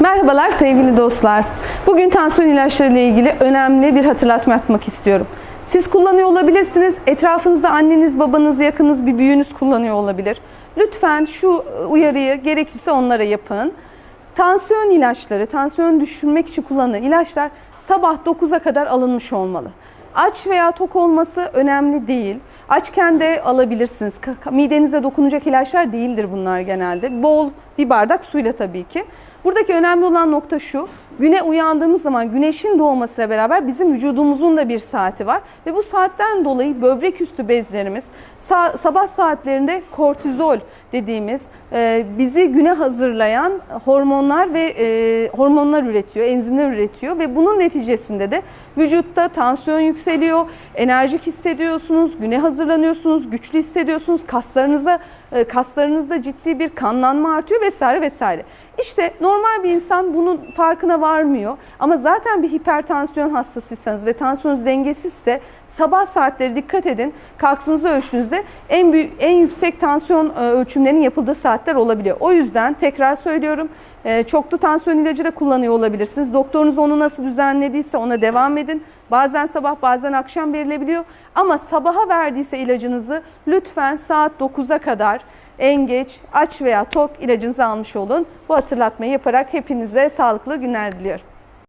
Merhabalar sevgili dostlar. Bugün tansiyon ilaçları ile ilgili önemli bir hatırlatma yapmak istiyorum. Siz kullanıyor olabilirsiniz. Etrafınızda anneniz, babanız, yakınız, bir büyüğünüz kullanıyor olabilir. Lütfen şu uyarıyı gerekirse onlara yapın. Tansiyon ilaçları, tansiyon düşürmek için kullanılan ilaçlar sabah 9'a kadar alınmış olmalı. Aç veya tok olması önemli değil. Açken de alabilirsiniz. Midenize dokunacak ilaçlar değildir bunlar genelde. Bol bir bardak suyla tabii ki. Buradaki önemli olan nokta şu. Güne uyandığımız zaman güneşin doğmasıyla beraber bizim vücudumuzun da bir saati var. Ve bu saatten dolayı böbrek üstü bezlerimiz sa- sabah saatlerinde kortizol dediğimiz e, bizi güne hazırlayan hormonlar ve e, hormonlar üretiyor, enzimler üretiyor ve bunun neticesinde de vücutta tansiyon yükseliyor, enerjik hissediyorsunuz, güne hazırlanıyorsunuz, güçlü hissediyorsunuz, kaslarınıza e, kaslarınızda ciddi bir kanlanma artıyor vesaire vesaire. İşte normal bir insan bunun farkına varmıyor ama zaten bir hipertansiyon hastasıysanız ve tansiyonunuz dengesizse sabah saatleri dikkat edin. Kalktığınızda ölçtüğünüzde en büyük en yüksek tansiyon e, ölçümlerinin yapıldığı saatler olabiliyor. O yüzden tekrar söylüyorum. e, Çoklu tansiyon ilacı da kullanıyor olabilirsiniz. Doktorunuz onu nasıl düzenlediyse ona devam edin. Bazen sabah bazen akşam verilebiliyor. Ama sabaha verdiyse ilacınızı lütfen saat 9'a kadar en geç aç veya tok ilacınızı almış olun. Bu hatırlatmayı yaparak hepinize sağlıklı günler diliyorum.